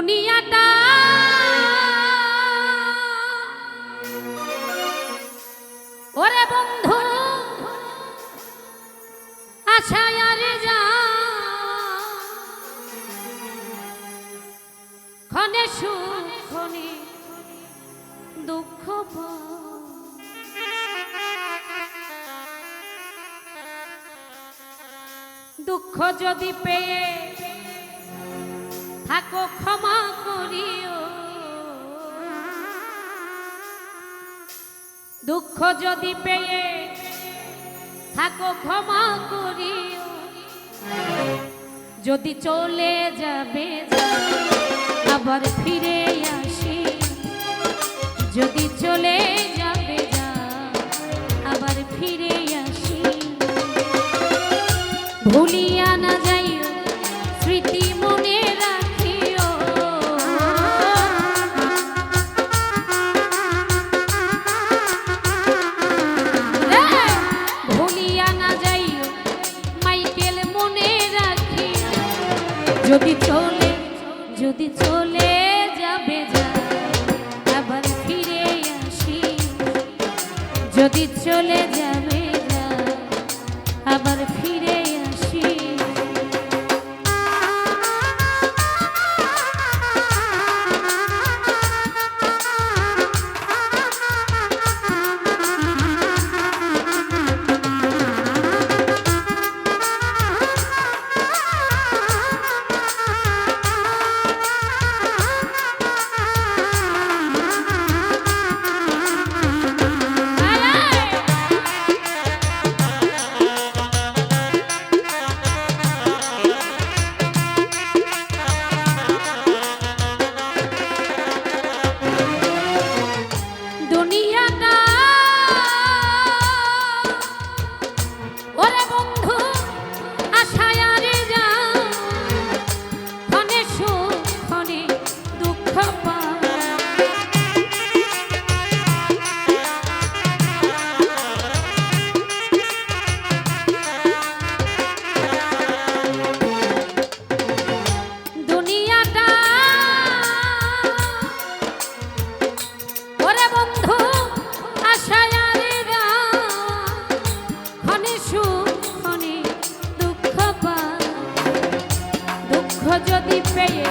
দুনিয়াটা। ওরে বন্ধু আশায় আর যা। ক্ষণে সুখ ক্ষণে দুঃখ দুঃখ যদি পেয়ে থাকো ক্ষমা করিও। দুঃখ যদি পেয়ে থাকো ক্ষমা করিও। যদি চলে যাবে আবার ফিরে আসি। যদি চলে যাবে যাও, আবার ফিরে আসি। ভুলিয়া না যদি চলে যদি চলে যদি পেয়ে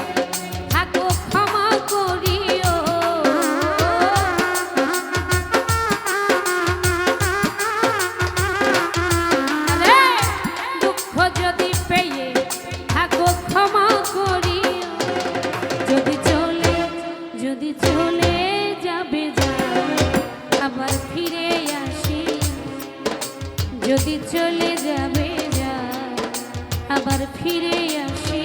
থাকো ক্ষমা করিও। দুঃখ যদি পেয়ে যদি চলে যদি চলে যাবে আবার ফিরে আসি। যদি চলে যাবে যা, আবার ফিরে আসি।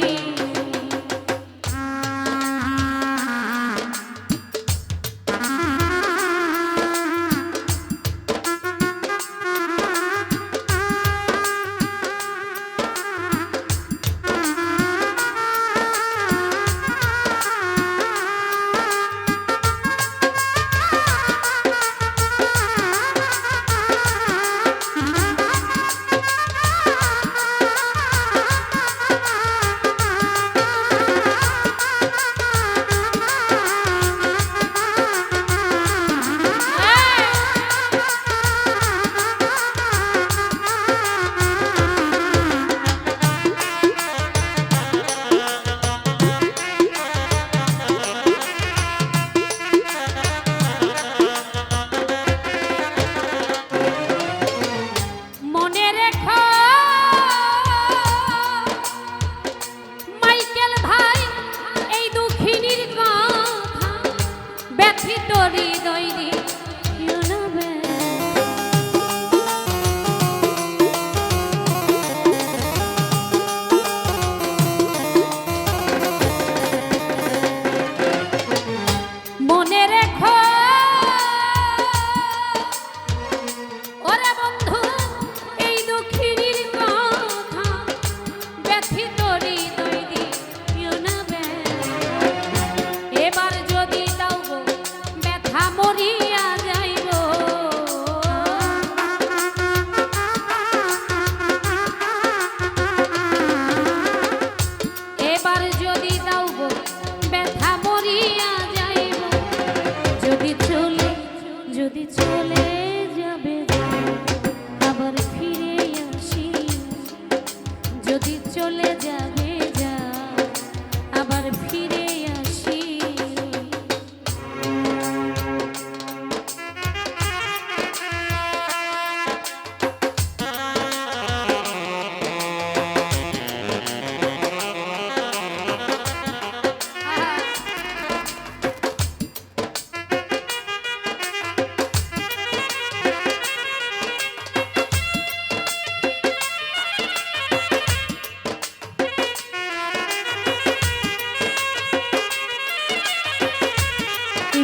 的错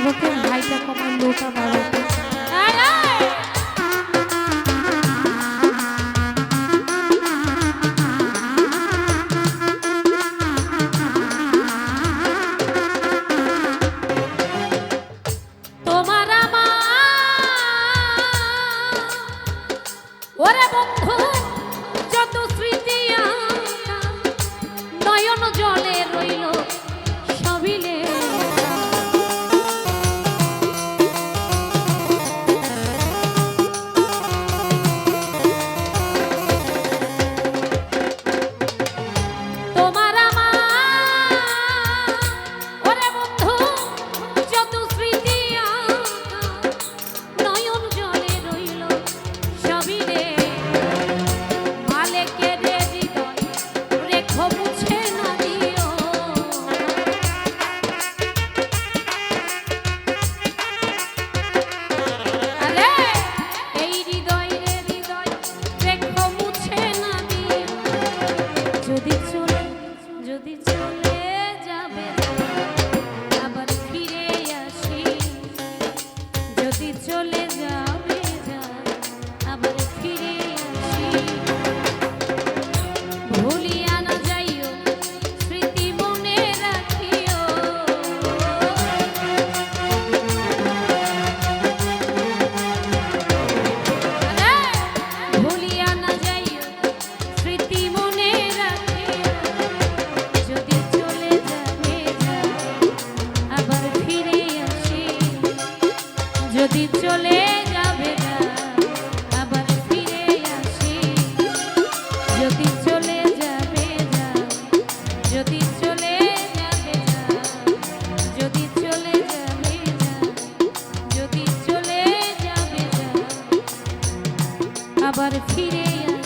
এইরকম ভাইটা কমার লোটা বাড়াতে Yeah. but it's heated.